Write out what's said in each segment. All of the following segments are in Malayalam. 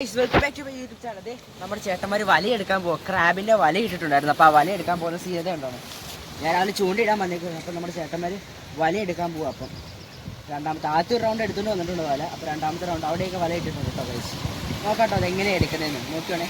Welcome to my YouTube channel നമ്മുടെ ചേട്ടന്മാർ വല എടുക്കാൻ പോകും ക്രാബിന്റെ വല ഇട്ടിട്ടുണ്ടായിരുന്നു. അപ്പോൾ ആ വല എടുക്കാൻ പോകുന്ന സീത ഉണ്ടോ ഞാൻ അതിൽ ചൂണ്ടിടാൻ വന്നേക്കുന്നത് അപ്പോൾ നമ്മുടെ ചേട്ടന്മാർ വല എടുക്കാൻ പോകും അപ്പം. രണ്ടാമത്തെ ആദ്യത്തെ ഒരു റൗണ്ട് എടുത്തുകൊണ്ട് വന്നിട്ടുണ്ട് വല. അപ്പോൾ രണ്ടാമത്തെ റൗണ്ട് അവിടെയൊക്കെ വല ഇട്ടിട്ടുണ്ട് കേട്ടോ നോക്കാട്ടോ അത് എങ്ങനെയാണ് എടുക്കുന്നതെന്ന്. നോക്കിയോണേ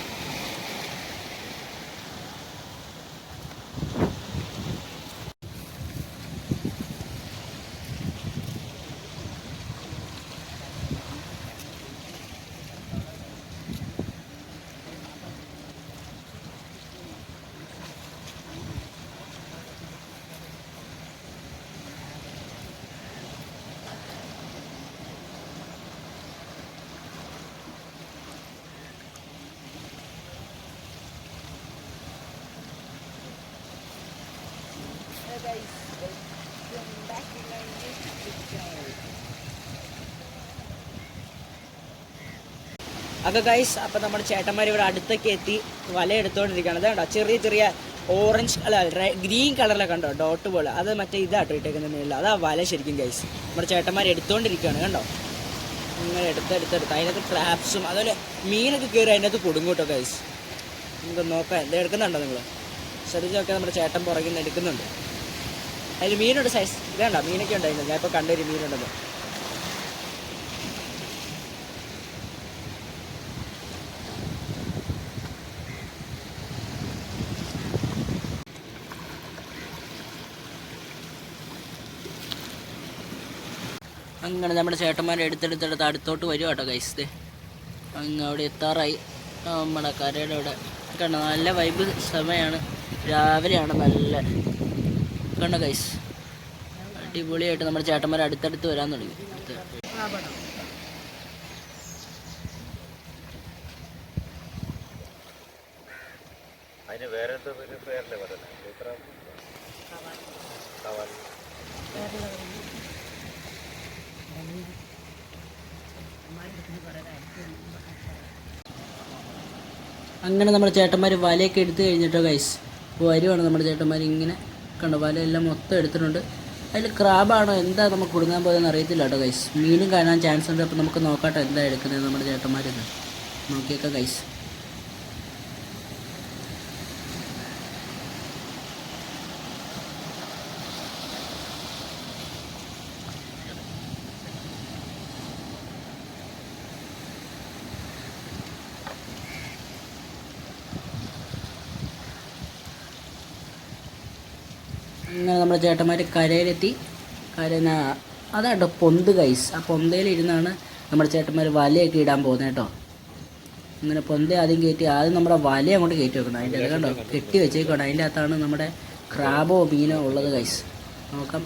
അപ്പോൾ ഗൈസ് അപ്പോൾ നമ്മുടെ ചേട്ടന്മാർ ഇവിടെ അടുത്തൊക്കെ എത്തി വല എടുത്തുകൊണ്ടിരിക്കുകയാണ് അതാണ്ടോ ചെറിയ ചെറിയ ഓറഞ്ച് അല്ല ഗ്രീൻ കളറിലൊക്കെ കണ്ടോ ഡോട്ട് പോലെ. അത് മറ്റേ ഇതാട്ടോ ഇട്ടേക്കുന്നില്ല അതാ വല ശരിക്കും ഗൈസ് നമ്മുടെ ചേട്ടന്മാർ എടുത്തുകൊണ്ടിരിക്കുകയാണ് കണ്ടോ? ഇങ്ങനെ എടുത്തെടുത്തെടുത്ത് അതിനകത്ത് ക്രാപ്സും അതുപോലെ മീനൊക്കെ കയറി അതിനകത്ത് കൊടുങ്ങൂട്ടോ ഗൈസ് നമുക്ക് നോക്കാം ഇത് എടുക്കുന്നുണ്ടോ നിങ്ങൾ ശ്രദ്ധിച്ചൊക്കെ നമ്മുടെ ചേട്ടൻ പുറകിൽ നിന്ന് എടുക്കുന്നുണ്ട്. അതിൽ മീനുണ്ട് സൈസ് വേണ്ട മീനൊക്കെ ഉണ്ടായിരുന്നു. ഞാൻ ഇപ്പോൾ കണ്ടൊരു മീനുണ്ടെന്ന്. അങ്ങനെ നമ്മുടെ ചേട്ടന്മാരെ എടുത്തെടുത്തെടുത്ത് അടുത്തോട്ട് വരും കേട്ടോ കൈസ് അങ്ങ് അവിടെ എത്താറായി. നമ്മുടെ കരയുടെ അവിടെ. കണ്ടോ? നല്ല വൈബ് സമയമാണ് രാവിലെയാണ് നല്ല കണ്ടോ ഗൈസ് അടിപൊളിയായിട്ട് നമ്മുടെ ചേട്ടന്മാർ അടുത്തടുത്ത് വരാൻ തുടങ്ങി. അങ്ങനെ നമ്മുടെ ചേട്ടന്മാർ വലയൊക്കെ എടുത്തു കഴിഞ്ഞിട്ടോ ഗൈസ് വരുവാണ് നമ്മുടെ ചേട്ടന്മാർ ഇങ്ങനെ. കണ്ടോ. വലയെല്ലാം മൊത്തം എടുത്തിട്ടുണ്ട്. അതിൽ ക്രാബാണോ എന്താ നമുക്ക് കൊടുക്കാൻ പോയതെന്ന് അറിയത്തില്ല കേട്ടോ ഗൈസ് മീനും കാണാൻ ചാൻസ് ഉണ്ട്. അപ്പോൾ നമുക്ക് നോക്കാട്ടോ എന്താ എടുക്കുന്നത് നമ്മുടെ ചേട്ടന്മാരിന്ന് നോക്കിയേക്കാം ഗൈസ് അങ്ങനെ നമ്മുടെ ചേട്ടന്മാർ കരയിലെത്തി. കരന അതാട്ടോ പൊന്ത് കൈസ് ആ പൊന്തയിലിരുന്നാണ് നമ്മുടെ ചേട്ടന്മാർ വലയൊക്കെ ഇടാൻ പോകുന്നത് കേട്ടോ. ഇങ്ങനെ പൊന്ത ആദ്യം കയറ്റി ആദ്യം നമ്മുടെ വല അങ്ങോട്ട് കയറ്റി വെക്കണം അതിന്റെ അത് കണ്ടോ? കെട്ടി വെച്ചേക്കണം അതിന്റെ അകത്താണ് നമ്മുടെ ക്രാബോ മീനോ ഉള്ളത് കൈസ് നോക്കാം.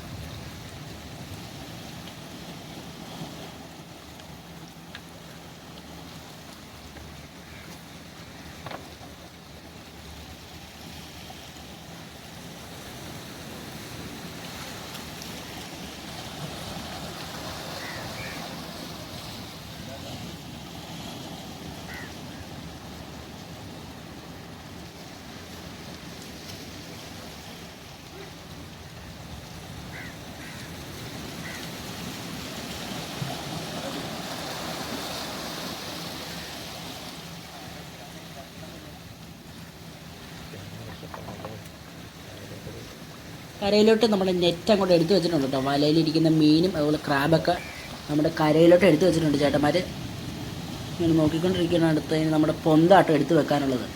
കരയിലോട്ട് നമ്മൾ നെറ്റ് അങ്ങോട്ട് എടുത്തു വെച്ചിട്ടുണ്ട് കേട്ടോ വലയിലിരിക്കുന്ന മീനും അതുപോലെ ക്രാബൊക്കെ നമ്മുടെ കരയിലോട്ട് എടുത്തു വെച്ചിട്ടുണ്ട് ചേട്ടന്മാർ ഇങ്ങനെ നോക്കിക്കൊണ്ടിരിക്കുന്ന അടുത്ത് അതിന് നമ്മുടെ പൊന്താട്ടം എടുത്തു വെക്കാനുള്ളത്.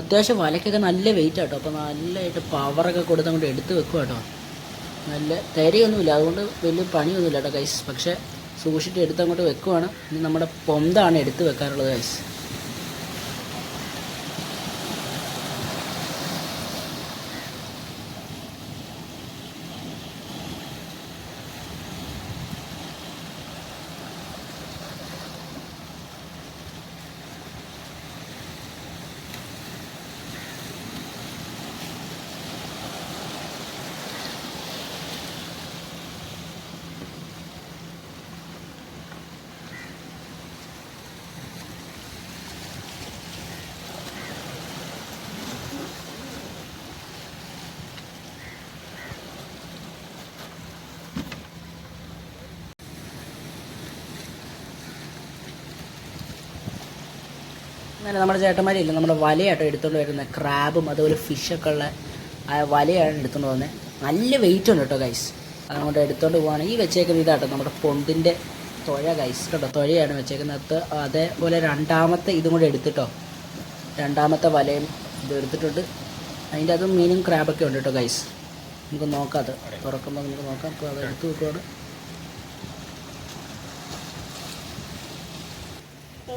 അത്യാവശ്യം വലയ്ക്കൊക്കെ നല്ല വെയിറ്റ് ആട്ടോ അപ്പോൾ നല്ലതായിട്ട് പവറൊക്കെ കൊടുത്ത് അങ്ങോട്ട് എടുത്ത് വെക്കുക കേട്ടോ നല്ല തിരയൊന്നുമില്ല. അതുകൊണ്ട് വലിയ പണിയൊന്നുമില്ല കേട്ടോ കൈസ് പക്ഷേ സൂക്ഷിച്ചിട്ട് എടുത്ത് അങ്ങോട്ട് വെക്കുവാണ്. ഇനി നമ്മുടെ പൊന്താണ് എടുത്ത് വെക്കാനുള്ളത് കൈസ് അങ്ങനെ നമ്മുടെ ചേട്ടന്മാരില്ല നമ്മുടെ വലയാട്ടോ എടുത്തുകൊണ്ട് വരുന്നത് ക്രാബും അതുപോലെ ഫിഷൊക്കെ ഉള്ള വലയാണ് എടുത്തുകൊണ്ട് പോകുന്നത് നല്ല വെയിറ്റ് ഉണ്ട് കേട്ടോ ഗൈസ് അതുകൊണ്ട് എടുത്തുകൊണ്ട് പോകുകയാണെങ്കിൽ ഈ വെച്ചേക്കുന്ന ഇതാട്ടോ നമ്മുടെ പൊണ്ടിന്റെ തുഴ ഗൈസ് കേട്ടോ തുഴയാണ് വെച്ചേക്കുന്നത്. അതേപോലെ രണ്ടാമത്തെ ഇതും കൂടെ എടുത്തിട്ടോ. രണ്ടാമത്തെ വലയും ഇത് എടുത്തിട്ടുണ്ട്. അതിന്റെ അതും മീനും ക്രാബൊക്കെ ഉണ്ട് കേട്ടോ ഗൈസ് നമുക്ക് നോക്കാം അത്. തുറക്കുമ്പോൾ നമുക്ക് നോക്കാം. അപ്പോൾ അത് എടുത്ത് വെക്കുവാണ്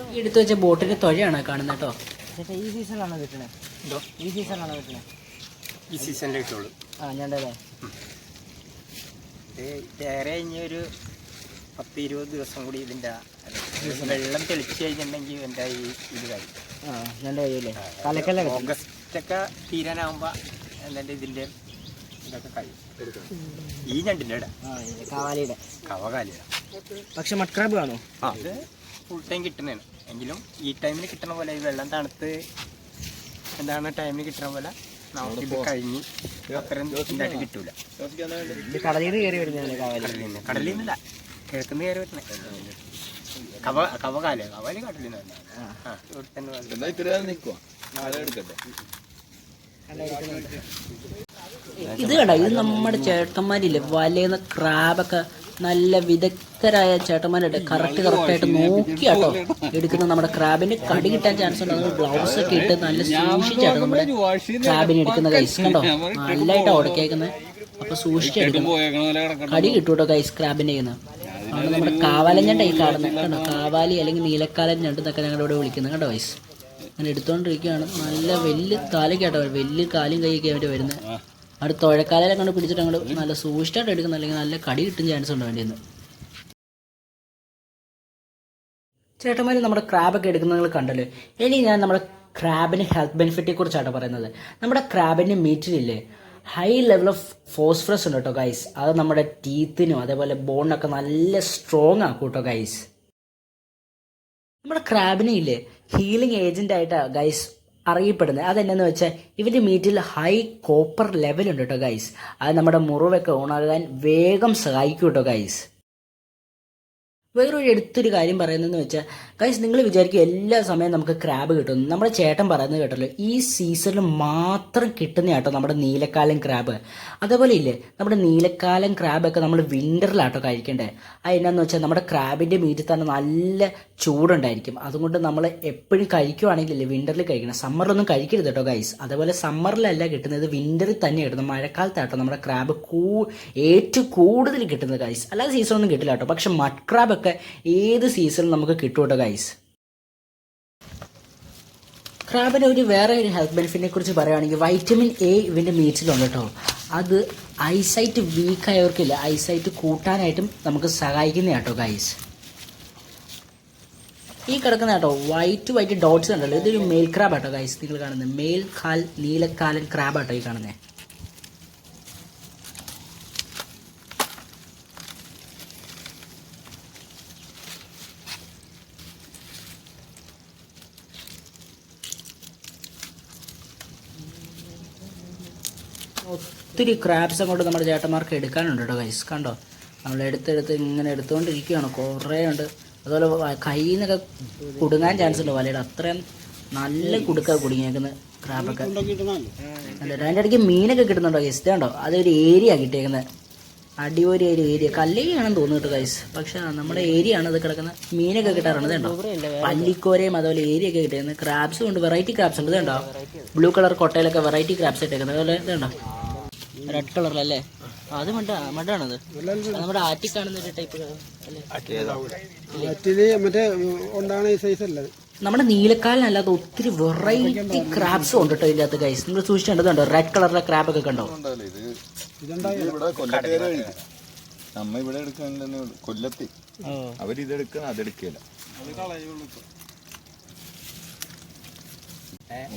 ഈ എടുത്തു വെച്ച ബോട്ടിന്റെ തൊഴയാണ് കാണുന്നത് കേട്ടോ ചേട്ടാ ഈ സീസണിലാണോ കിട്ടണേ? എന്തോ? ഈ സീസണിലാണോ കിട്ടണേ? ഈ സീസണിൽ കിട്ടുള്ളൂ. ആ ഞാൻ ഇത് വേറെ ഇനി ഒരു പത്ത് ഇരുപത് ദിവസം കൂടി ഇതിന്റെ വെള്ളം തെളിച്ച് കഴിഞ്ഞിട്ടുണ്ടെങ്കിൽ എന്റെ ഈ ഇത് കഴിയും ആ ഞണ്ട് കഴിയൂലേ തലക്കല്ല കിട്ടും ഓഗസ്റ്റ് ഒക്കെ തീരാനാകുമ്പോൾ എന്റെ ഇതിന്റെ ഇതൊക്കെ കഴിയും. ഈ ഞണ്ടിന്റെ കവാലിയുടെ കവകാലിയുടെ ഇത് കാവാലിയുടെ. കവകാലിയ പക്ഷെ മട്ക്രാബ് കാണോ ആ. ഫുൾ ടൈം കിട്ടുന്നതാണ്. എങ്കിലും ഈ ടൈമിൽ കിട്ടണ പോലെ ഈ വെള്ളം തണുത്ത് എന്താണ് ടൈമിൽ കിട്ടണ പോലെ നമുക്ക് ഇത് കഴിഞ്ഞ് അത്രയും ഇതായിട്ട് കിട്ടൂല. കടലിൽ നിന്ന് കയറി നിന്നല്ല കിഴക്കുന്ന കയറി വരുന്നത് കവ കവകാല കവൽ കടലിൽ നിന്ന്. ഇത് കണ്ട? ഇത് നമ്മുടെ ചേട്ടന്മാരില്ലേ? വലയുന്ന ക്രാബൊക്കെ നല്ല വിദഗ്ധരായ ചേട്ടന്മാരുടെ കറക്റ്റ് കറക്റ്റായിട്ട് നോക്കിയാട്ടോ. എടുക്കുന്ന നമ്മുടെ ക്രാബിന് കടി കിട്ടാൻ ചാൻസ് ഉണ്ട്. അത് ഗ്ലൗസ് ഒക്കെ ഇട്ട് നല്ല സൂക്ഷിച്ചാണ് നമ്മുടെ ക്രാബിന് എടുക്കുന്ന കൈസ് കണ്ടോ? നല്ലതായിട്ടാണ് ഉടക്കേക്കുന്നത് അപ്പൊ സൂക്ഷിച്ചെടുക്കണം കടി കിട്ടും കേട്ടോ കൈസ് ക്രാബിന്റെ കയ്യിൽ നിന്ന് അതുകൊണ്ട് നമ്മുടെ കാവാലഞ്ഞണ്ട ഈ കാണുന്നത് കണ്ടോ? കാവാലി അല്ലെങ്കിൽ നീലക്കാലൻ ഞണ്ടെന്നൊക്കെ ഞങ്ങളുടെ ഇവിടെ വിളിക്കുന്നത് കേട്ടോ കൈസ് അങ്ങനെ എടുത്തോണ്ടിരിക്കുകയാണ്. നല്ല വലിയ കാലൊക്കെയാട്ടോ വലിയ കാലും കൈയൊക്കെ അവർ വരുന്നത് അവിടെ തുഴക്കാലയിലെ കണ്ട് പിടിച്ചിട്ട് അങ്ങോട്ട് നല്ല സൂക്ഷിച്ചായിട്ട് എടുക്കുന്ന അല്ലെങ്കിൽ നല്ല കടി കിട്ടും ചാൻസ് ഉണ്ട് വേണ്ടിയെന്ന് ചേട്ടന്മാർ നമ്മുടെ ക്രാബൊക്കെ എടുക്കുന്നത് നിങ്ങൾ കണ്ടല്ലോ. ഇനി ഞാൻ നമ്മുടെ ക്രാബിന് ഹെൽത്ത് ബെനിഫിറ്റിനെ കുറിച്ചാണ് പറയുന്നത്. നമ്മുടെ ക്രാബിന്റെ മീറ്റിലില്ലേ ഹൈ ലെവൽ ഓഫ് ഫോസ്ഫറസ് ഉണ്ട് കേട്ടോ ഗൈസ് അത് നമ്മുടെ ടീത്തിനും അതേപോലെ ബോണിനൊക്കെ നല്ല സ്ട്രോങ് ആക്കും കേട്ടോ ഗൈസ് നമ്മുടെ ക്രാബിനെ ഇല്ലേ? ഹീലിംഗ് ഏജന്റ് ആയിട്ടാണ് ഗൈസ് അറിയപ്പെടുന്നത്. അതെന്നു വെച്ചാൽ ഇവരുടെ മീറ്റിൽ ഹൈ കോപ്പർ ലെവൽ ഉണ്ട് കേട്ടോ ഗൈസ് അത് നമ്മുടെ മുറിവൊക്കെ ഉണരാൻ വേഗം സഹായിക്കും കേട്ടോ ഗൈസ് വേറൊരു എടുത്തൊരു കാര്യം പറയുന്നതെന്ന് വെച്ചാൽ കൈസ് നിങ്ങൾ വിചാരിക്കും എല്ലാ സമയം നമുക്ക് ക്രാബ് കിട്ടും. നമ്മുടെ ചേട്ടൻ പറയുന്നത് കേട്ടല്ലോ ഈ സീസണിൽ മാത്രം കിട്ടുന്ന കേട്ടോ നമ്മുടെ നീലക്കാലം ക്രാബ് അതേപോലെ ഇല്ലേ നമ്മുടെ നീലക്കാലം ക്രാബൊക്കെ നമ്മൾ വിന്ററിലാട്ടോ കഴിക്കേണ്ടത് അത് എന്നാന്ന് വെച്ചാൽ നമ്മുടെ ക്രാബിന്റെ മീറ്റിൽ തന്നെ നല്ല ചൂടുണ്ടായിരിക്കും. അതുകൊണ്ട് നമ്മൾ എപ്പോഴും കഴിക്കുവാണെങ്കിലല്ലേ വിന്ററിൽ കഴിക്കണം. സമ്മറിലൊന്നും കഴിക്കരുത് കേട്ടോ ഗൈസ് അതേപോലെ സമ്മറിലല്ല കിട്ടുന്നത് വിന്ററിൽ തന്നെ കിട്ടുന്നത് മഴക്കാലത്താട്ടോ നമ്മുടെ ക്രാബ് കൂ ഏറ്റവും കൂടുതൽ കിട്ടുന്നത് ഗൈസ് അല്ലാതെ സീസണൊന്നും കിട്ടില്ല കേട്ടോ പക്ഷെ മഡ് ക്രാബൊക്കെ ഏത് സീസണിൽ നമുക്ക് കിട്ടും കേട്ടോ ഗൈസ് ക്രാബിന്റെ ഒരു വേറെ ഒരു ഹെൽത്ത് ബെനിഫിറ്റിനെ കുറിച്ച് പറയുകയാണെങ്കിൽ വൈറ്റമിൻ എ ഇവന്റെ മീറ്റ്സിലുണ്ട് കേട്ടോ. അത് ഐസൈറ്റ് വീക്കായവർക്കില്ല ഐസൈറ്റ് കൂട്ടാനായിട്ടും നമുക്ക് സഹായിക്കുന്ന കേട്ടോ ഗൈസ് ഈ കിടക്കുന്ന കേട്ടോ വൈറ്റ് വൈറ്റ് ഡോട്ട്സ് ഉണ്ടല്ലോ. ഇതൊരു മെയിൽ ക്രാബ് കേട്ടോ ഗൈസ് നിങ്ങൾ കാണുന്നത്. മെയിൽ കാൽ നീലക്കാലൻ ക്രാബ് കേട്ടോ ഈ കാണുന്നത്. ഒത്തിരി ക്രാബ്സ് അങ്ങോട്ട് നമ്മുടെ ചേട്ടന്മാർക്ക് എടുക്കാനുണ്ട് കേട്ടോ ഗൈസ് കണ്ടോ? നമ്മൾ എടുത്തെടുത്ത് ഇങ്ങനെ എടുത്തുകൊണ്ടിരിക്കുകയാണ് കുറേ ഉണ്ട്. അതുപോലെ കയ്യിൽ നിന്നൊക്കെ കുടുങ്ങാൻ ചാൻസ് ഉണ്ട്. വലയുടെ അത്രയും നല്ല കുടുക്ക കുടുങ്ങിയേക്കുന്ന ക്രാബൊക്കെ അല്ല അതിന്റെ ഇടയ്ക്ക് മീനൊക്കെ കിട്ടുന്നുണ്ടോ ഗൈസ് ഇതുണ്ടോ? അതൊരു ഏരിയ കിട്ടിയേക്കുന്നത് അടിപൊളി ഒരു ഏരിയ കല്ലേയാണെന്ന് തോന്നുന്നു കേട്ടോ ഗൈസ് പക്ഷെ നമ്മുടെ ഏരിയ ആണ് ഇത് കിടക്കുന്നത് മീനൊക്കെ കിട്ടാറുണ്ട്. ഇതുണ്ടോ പല്ലിക്കോരയും അതുപോലെ ഏരിയ ഒക്കെ കിട്ടിയേക്കുന്നത് ക്രാബ്സും ഉണ്ട്. വെറൈറ്റി ക്രാബ്സ് ഉണ്ട്. ഇതുണ്ടോ ബ്ലൂ കളർ കൊട്ടയിലൊക്കെ വെറൈറ്റി ക്രാബ്സ് ഇട്ടേക്കുന്നത് അതുപോലെ ഇതുണ്ടോ റെഡ് കളറിലല്ലേ അത് മട്ട മണ്ടാണത്. നമ്മുടെ ആറ്റി കാണുന്ന ഒരു ടൈപ്പ് മറ്റേ ഉണ്ടാണ് ഈ സൈസ് അല്ല നമ്മുടെ നീലക്കാലിനല്ലാതെ ഒത്തിരി വെറൈറ്റി ക്രാബ്സ് ഉണ്ട് കേട്ടോ ഇതിനകത്ത് ഗൈസ് നിങ്ങൾ കണ്ടോ റെഡ് കളറിലെ ക്രാബ് ഒക്കെ കണ്ടോ? നമ്മ ഇവിടെ എടുക്കാൻ കൊല്ലത്തി. കൊല്ലത്ത് അവരിതെടുക്കണം അതെടുക്കില്ല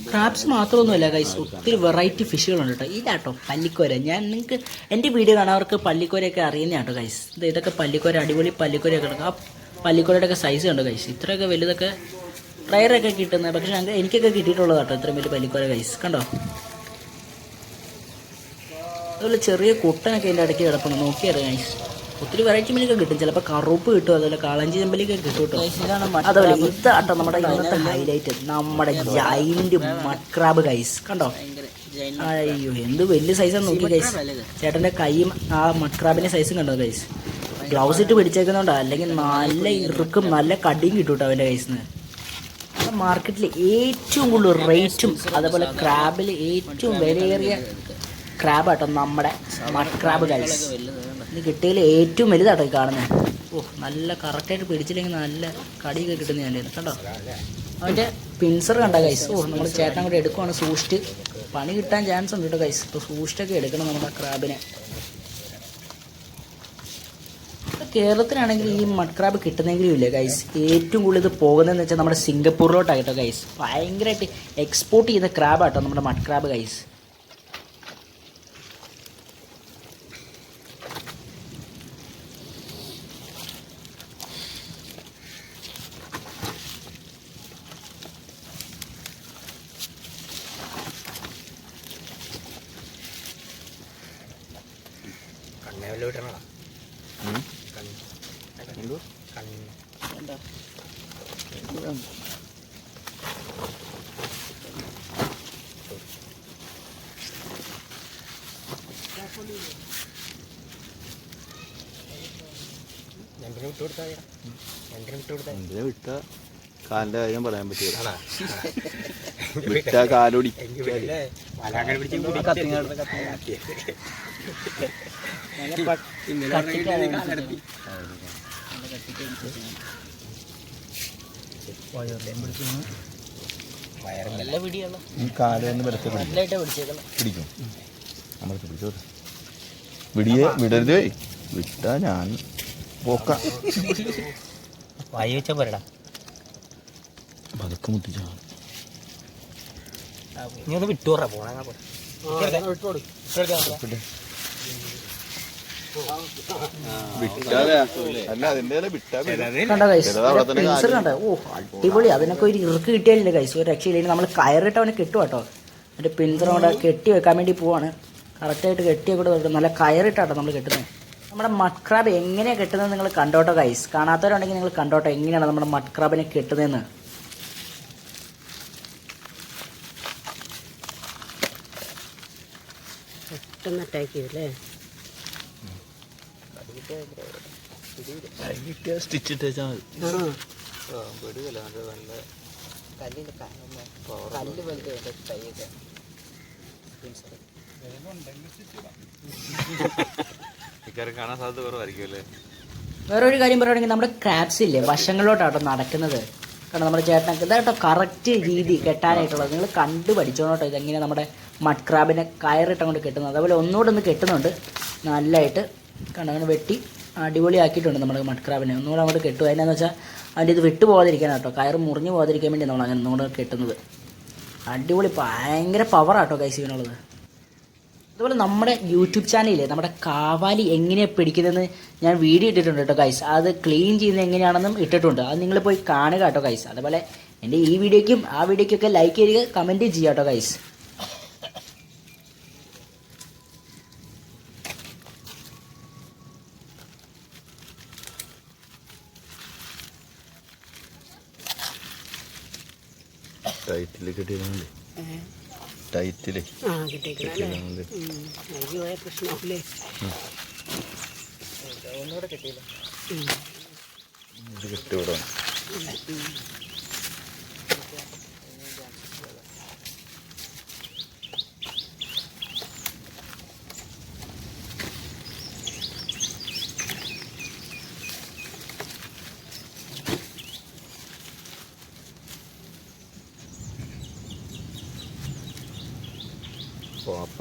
ക്രാബ്സ് മാത്രമൊന്നുമല്ല ഗൈസ് ഒത്തിരി വെറൈറ്റി ഫിഷുകളുണ്ട് കേട്ടോ ഇതാട്ടോ പല്ലിക്കോര. ഞാൻ നിങ്ങൾക്ക് എന്റെ വീഡിയോ കാണാവർക്ക് പല്ലിക്കോരയൊക്കെ അറിയുന്ന കേട്ടോ ഗൈസ് ഇത് ഇതൊക്കെ പല്ലിക്കോര അടിപൊളി പല്ലിക്കോരയൊക്കെ കിടക്കും ആ പല്ലിക്കോരയുടെ ഒക്കെ സൈസ് കണ്ടോ ഗൈസ് ഇത്രയൊക്കെ വലുതൊക്കെ റയറൊക്കെ കിട്ടുന്നത് പക്ഷേ ഞങ്ങൾക്ക് എനിക്കൊക്കെ കിട്ടിയിട്ടുള്ളത് കേട്ടോ ഇത്രയും വലിയ പല്ലിക്കോര ഗൈസ് കണ്ടോ? അതുപോലെ ചെറിയ കുട്ടനൊക്കെ ഇതിന്റെ ഇടയ്ക്ക് കിടപ്പുണ്ട്. നോക്കിയത് ഗൈസ് ഒത്തിരി വെറൈറ്റി മീനൊക്കെ കിട്ടും. ചിലപ്പോൾ കറുപ്പ് കിട്ടും അതുപോലെ കാളഞ്ചി ചെമ്പലിയൊക്കെ കിട്ടും കേട്ടോ. അതുപോലെ ഇതാട്ടോ നമ്മുടെ ഇന്നത്തെ ഹൈലൈറ്റ് നമ്മുടെ ജൈന്റ് മക്രാബ് ഗൈസ് കണ്ടോ? അയ്യോ എന്ത് വലിയ സൈസാണ് നോക്കി ഗൈസ് ചേട്ടന്റെ കൈയും ആ മക്രാബിന്റെ സൈസും കണ്ടോ ഗൈസ് ഗ്ലൗസ് ഇട്ട് പിടിച്ചേക്കുന്നുണ്ടോ. അല്ലെങ്കിൽ നല്ല ഇറുക്കും നല്ല കടിയും കിട്ടും കേട്ടോ അവന്റെ കൈസിൽ നിന്ന് മാർക്കറ്റിൽ ഏറ്റവും കൂടുതൽ റേറ്റും അതേപോലെ ക്രാബിൽ ഏറ്റവും വിലയേറിയ ക്രാബ് ആട്ടോ നമ്മുടെ മഡ് ക്രാബ് ഗൈസ് ഇത് കിട്ടിയതിൽ ഏറ്റവും വലുതാട്ടോ ഈ കാണുന്നത് ഓ നല്ല കറക്റ്റായിട്ട് പിടിച്ചില്ലെങ്കിൽ നല്ല കടിയൊക്കെ കിട്ടുന്ന ഞാൻ കണ്ടോ? അവന്റെ പിൻസർ കണ്ട ഗൈസ് ഓ നമ്മൾ ചേട്ടൻ കൂടെ എടുക്കുവാണ് സൂക്ഷിച്ച് പണി കിട്ടാൻ ചാൻസ് ഉണ്ട് കേട്ടോ ഗൈസ് ഇപ്പോൾ സൂക്ഷിച്ചൊക്കെ എടുക്കണം നമ്മുടെ ക്രാബിനെ കേരളത്തിലാണെങ്കിൽ ഈ മഡ് ക്രാബ് കിട്ടുന്നെങ്കിലും ഇല്ല ഗൈസ് ഏറ്റവും കൂടുതൽ ഇത് പോകുന്നതെന്ന് വെച്ചാൽ നമ്മുടെ സിംഗപ്പൂരിലോട്ടായിട്ടോ ഗൈസ് ഭയങ്കരമായിട്ട് എക്സ്പോർട്ട് ചെയ്യുന്ന ക്രാബാട്ടോ നമ്മുടെ മഡ് ക്രാബ് ഗൈസ് രണ്ടിനെ വിട്ടു കൊടുത്താൽ രണ്ടിനെ വിട്ടു കൊടുത്താൽ എന്തിനാ വിട്ട? കാലിന്റെ കാര്യം പറയാൻ പറ്റില്ല വിട്ട കാലോടി കത്തിങ്ങാടുന്ന കത്തി ഇന്നലെ പറഞ്ഞിട്ട് കാലടത്തി നല്ല പിടിയാണ് ഈ കാൽ ഒന്ന് വരത്തെ പിടിക്കും. നമ്മൾ പിടിച്ചോ വിടിയെ വിടരുതേ. വിട്ടാ ഞാൻ പോക്ക. വായി വെച്ചാ പോരടാ. പതുക്കെ മുട്ടിച്ചാ. നീ ഒന്ന് വിട്ടുപോറാ പോണാ. കണ്ട കണ്ട? ഓ അടിപൊളി. അതിനൊക്കെ ഒരു ഇറുക്ക് കിട്ടിയാലില്ല കൈസ് ഒരു രക്ഷയില്ലെങ്കിൽ നമ്മൾ കയറിട്ട് അവനെ കിട്ടും കേട്ടോ. എന്നിട്ട് പിൻസർ അവിടെ കെട്ടി വെക്കാൻ വേണ്ടി പോവാണ്. കറക്റ്റായിട്ട് കെട്ടിയൊക്കെ കൂടെ നല്ല കയറിട്ടാട്ടോ നമ്മൾ കെട്ടുന്നത്. നമ്മുടെ മഡ്ക്രാബ് എങ്ങനെയാണ് കെട്ടുന്നത് നിങ്ങൾ കണ്ടോട്ടോ കൈസ് കാണാത്തവരുണ്ടെങ്കിൽ നിങ്ങൾ കണ്ടോട്ടോ എങ്ങനെയാണ് നമ്മുടെ മഡ്ക്രാബിനെ കെട്ടുന്നതെന്ന്. പെട്ടെന്ന് അറ്റാക്ക് ചെയ്യൂലേ സ്റ്റിച്ച് ഇട്ടേച്ചാ മതി. ആണോ കല്ല് വലുത് കൈയൊക്കെ ഇക്കാര്യം കാണാൻ സാധ്യത കുറവായിരിക്കും അല്ലേ? വേറെ ഒരു കാര്യം പറയുകയാണെങ്കിൽ നമ്മുടെ ക്രാബ്സ് ഇല്ലേ വശങ്ങളിലോട്ടാട്ടോ നടക്കുന്നത്. കാരണം നമ്മുടെ ചേട്ടനൊക്കെ ഇതായിട്ടോ കറക്റ്റ് രീതി കെട്ടാനായിട്ടുള്ളത്. നിങ്ങൾ കണ്ടു പഠിച്ചോണോട്ടോ ഇതെങ്ങനെ നമ്മുടെ മഡ് ക്രാബിനെ കയറിട്ടങ്ങോട്ട് കെട്ടുന്നത്. അതുപോലെ ഒന്നുകൂടെ ഒന്ന് കെട്ടുന്നുണ്ട്. നല്ലതായിട്ട് കണ്ടോ അങ്ങനെ വെട്ടി അടിപൊളിയാക്കിയിട്ടുണ്ട് നമ്മുടെ മഡ്ക്രാബിനെ. ഒന്നുകൂടെ അങ്ങോട്ട് കെട്ടും. അതിനെന്ന് വെച്ചാൽ അതിന്റെ ഇത് വിട്ടു പോകാതിരിക്കാൻ കേട്ടോ കയറ് മുറിഞ്ഞു പോകാതിരിക്കാൻ വേണ്ടി നമ്മൾ അങ്ങനെ ഒന്നുകൂടെ കെട്ടുന്നത്. അടിപൊളി ഭയങ്കര പവറാട്ടോ കൈസ് ഇവനുള്ളത് അതുപോലെ നമ്മുടെ യൂട്യൂബ് ചാനലിലെ നമ്മുടെ കാവാലി എങ്ങനെയാണ് പിടിക്കുന്നതെന്ന് ഞാൻ വീഡിയോ ഇട്ടിട്ടുണ്ട് കേട്ടോ കൈസ് അത് ക്ലീൻ ചെയ്യുന്നത് എങ്ങനെയാണെന്നും ഇട്ടിട്ടുണ്ട്. അത് നിങ്ങൾ പോയി കാണുക കേട്ടോ കൈസ് അതുപോലെ എന്റെ ഈ വീഡിയോയ്ക്കും ആ വീഡിയോയ്ക്കൊക്കെ ലൈക്ക് ചെയ്യുക കമന്റ് ചെയ്യുക കേട്ടോ ഗൈസ് ടൈറ്റിൽ കിട്ടിയിരുന്നുണ്ട് ടൈറ്റിൽ ആ കിട്ടിയേക്കണല്ലേ അയ്യോ പ്രശ്നമാവില്ലേ കിട്ടിവിടെ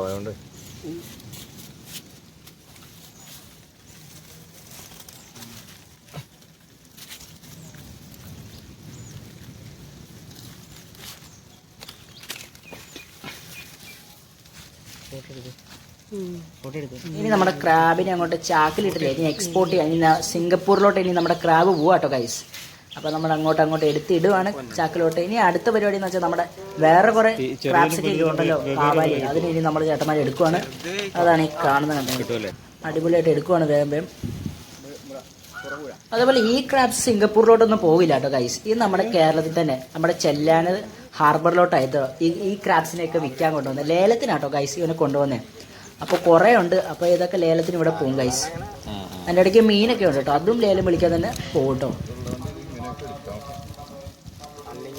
പാപ്പായോണ്ട് ഇനി നമ്മുടെ ക്രാബിനെ അങ്ങോട്ട് ചാക്കിലിട്ടില്ലേ ഇനി എക്സ്പോർട്ട് ചെയ്യാം. ഇനി സിംഗപ്പൂരിലോട്ട് ഇനി നമ്മുടെ ക്രാബ് പോവാട്ടോ ഗൈസ് അപ്പോൾ നമ്മൾ അങ്ങോട്ട് അങ്ങോട്ട് എടുത്ത് ഇടുവാണ് ചാക്കിലോട്ട്. ഇനി അടുത്ത പരിപാടി എന്ന് വെച്ചാൽ നമ്മുടെ വേറെ കുറെ ക്രാപ്സ് ഉണ്ടല്ലോ കാവാലി. അതിന് ഇനി നമ്മൾ ചേട്ടന്മാർ എടുക്കുവാണ്. അതാണ് ഈ കാണുന്ന കണ്ടത് അടിപൊളിയായിട്ട് എടുക്കുവാണ് വേഗം വേഗം. അതുപോലെ ഈ ക്രാബ്സ് സിംഗപ്പൂരിലോട്ടൊന്നും പോവില്ല കേട്ടോ ഗൈസ് ഇത് നമ്മുടെ കേരളത്തിൽ തന്നെ നമ്മുടെ ചെല്ലാന ഹാർബറിലോട്ടായിട്ട് ഈ ഈ ക്രാബ്സിനെയൊക്കെ വിൽക്കാൻ കൊണ്ടുവന്നത് ലേലത്തിനാട്ടോ ഗൈസ് ഇവനെ കൊണ്ടുവന്നത് അപ്പോൾ കുറേ ഉണ്ട്. അപ്പോൾ ഇതൊക്കെ ലേലത്തിന് ഇവിടെ പോകും ഗൈസ് അതിന്റെ ഇടയ്ക്ക് മീനൊക്കെ ഉണ്ട് കേട്ടോ. അതും ലേലം വിളിക്കാൻ തന്നെ പോകും കേട്ടോ.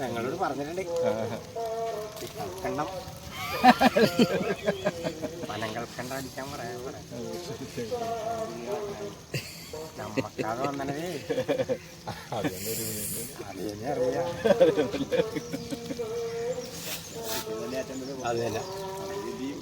ഞങ്ങളോട് പറഞ്ഞിട്ടുണ്ട്. കള്ളം പനങ്ങൾ കണ്ട അടിക്കാൻ പറയാൻ പറയാം നമ്മക്കാതെ വന്നേ അതെന്നെ അറിയാം അതല്ല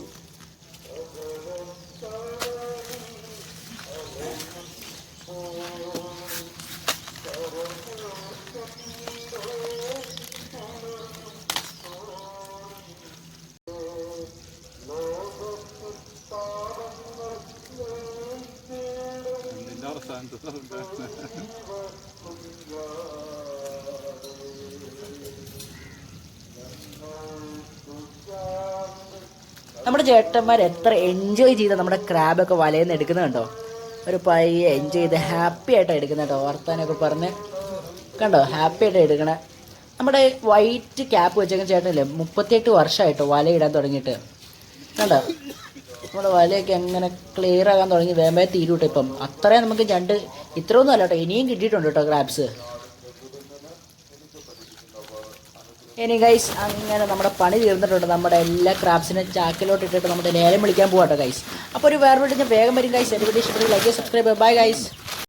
നമ്മുടെ ചേട്ടന്മാർ എത്ര എൻജോയ് ചെയ്ത് നമ്മുടെ ക്രാബൊക്കെ വലയിൽ നിന്ന് എടുക്കുന്നുണ്ടോ ഒരു പയ്യെ എൻജോയ് ചെയ്ത് ഹാപ്പി ആയിട്ടാണ് എടുക്കുന്നത് കേട്ടോ വർത്താനൊക്കെ പറഞ്ഞ്. കണ്ടോ? ഹാപ്പി ആയിട്ട് എടുക്കണേ. നമ്മുടെ വൈറ്റ് ക്യാപ്പ് വെച്ചേക്കുന്ന ചേട്ടനില്ലേ മുപ്പത്തിയെട്ട് വർഷമായിട്ടോ വലയിടാൻ തുടങ്ങിയിട്ട്. കണ്ടോ? നമ്മുടെ വലയൊക്കെ എങ്ങനെ ക്ലിയർ ആകാൻ തുടങ്ങി വേമ്പേ തീരൂട്ടോ ഇപ്പം. അത്രയും നമുക്ക് രണ്ട് ഇത്രയൊന്നും അല്ല കേട്ടോ ഇനിയും കിട്ടിയിട്ടുണ്ട് കേട്ടോ ക്രാബ്സ് ഇനി ഗൈസ് അങ്ങനെ നമ്മുടെ പണി തീർന്നിട്ടുണ്ട്. നമ്മുടെ എല്ലാ ക്രാബ്സിനെ ചാക്കിലോട്ട് ഇട്ടിട്ട് നമ്മുടെ നേരം വിളിക്കാൻ പോവാട്ടോ ഗൈസ് അപ്പോൾ ഒരു വേറെ വീട്ടിൽ ഞാൻ വേഗം വരും ഗൈസ് എന്റെ വീട്ടിൽ ഇഷ്ടപ്പെട്ടു ലൈക്ക് സബ്സ്ക്രൈബ് ബൈ ഗൈസ്